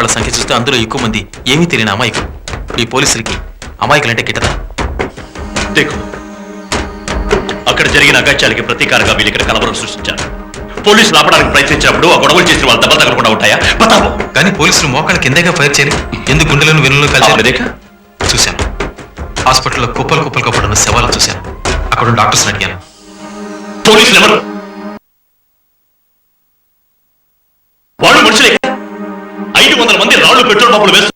వాళ్ళ సంఖ్య చూస్తే అందులో ఎక్కువ మంది ఏమీ తెలియని అమాయకులు. ఈ పోలీసులకి అమాయకులంటే గిట్టదా దేకు అక్కడ జరిగిన అగత్యాలకి ప్రతీకారంగా వీళ్ళు ఇక్కడ కలవరం సృష్టించారు. పోలీసులు ఆపడానికి ప్రయత్నించినప్పుడు ఆ గొడవలు చేసిన వాళ్ళు దెబ్బలు తగలకుండా ఉంటాయా? బతాబో కానీ పోలీసులు మోకాళ్ళ కిందగా ఫైర్ చేయని ఎందుకు గుండెలను వెన్నులు కలిసి చూశాను. హాస్పిటల్లో కుప్పలు కుప్పలు కప్పడున్న శవాలు చూశాను. అక్కడ డాక్టర్స్ అడిగాను. పోలీసులు ఎవరు? రాళ్ళు పెట్రోల్ పంపులు వేస్తూ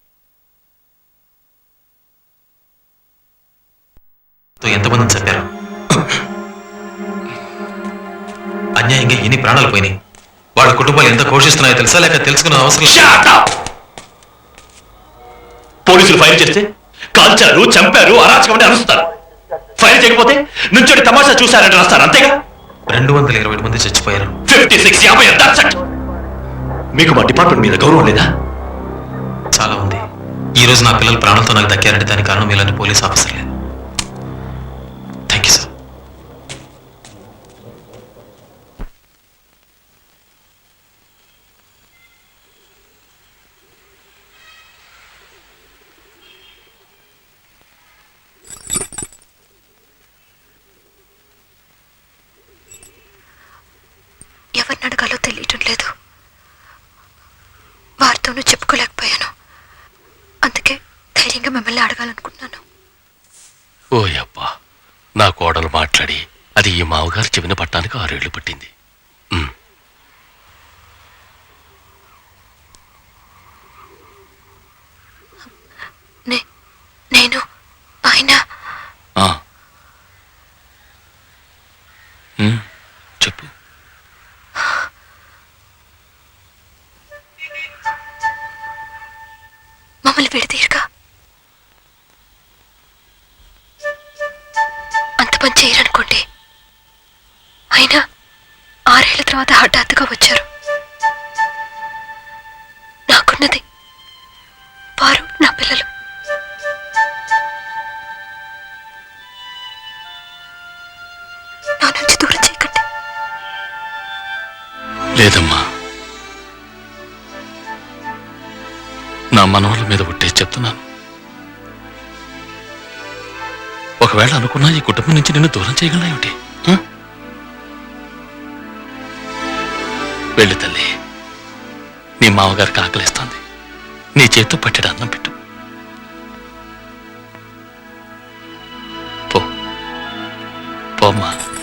ఎంతమందిని చంపారు? అన్యాయంగా ఎన్ని ప్రాణాలు పోయినాయి? వాళ్ళ కుటుంబాలు ఎంత ఘోషిస్తున్నాయో తెలుసా? లేక తెలుసుకున్న అవసరం! పోలీసులు ఫైర్ చేస్తే కాల్చారు చంపారు అరాచకమని అరుస్తారు. ఫైర్ చేయకపోతే నుంచోటి తమాషా చూశారని రాస్తారు అంతేగా? రెండు వందల ఇరవై మంది చచ్చిపోయారు. ఫిఫ్టీ సిక్స్ యాభై. మీకు మా డిపార్ట్మెంట్ మీద గౌరవం లేదా? చాలా ఉంది. ఈ రోజు నా పిల్లలు ప్రాణాలతో నాకు దక్కారంటే దానికి కారణం ఇలాంటి పోలీస్ ఆఫీసర్లే థ్యాంక్ యూ సార్ ఎవరిని అడగాలో తెలియటం లేదు. వారితోనూ చెప్పుకోలేకపోయాను మిమ్మల్ని అడగాలనుకున్నాను ఓ అబ్బా నా కోడలు మాట్లాడి అది ఈ మావగారు చెవిన పట్టానికి ఆరేళ్ళు పట్టింది. నేను ఆయన. చెప్పు. మమ్మల్ని విడదీయరుగా. పని చేయరనుకోండి. అయినా ఆరేళ్ళ తర్వాత హఠాత్తుగా వచ్చారు. నాకున్నది వారు నా పిల్లలు. నా నుంచి దూరం చేయకండి. లేదమ్మా. నా మనవల మీద ఒట్టేసి చెప్తున్నాను. ఒకవేళ అనుకున్నా ఈ కుటుంబం నుంచి నిన్ను దూరం చేయగలనా ఏమిటి? వెళ్ళి తల్లి నీ మామగారికి ఆకలిస్తోంది. నీ చేత్తో పట్టెడు అన్నం పెట్టు. పో. పోమ్మా.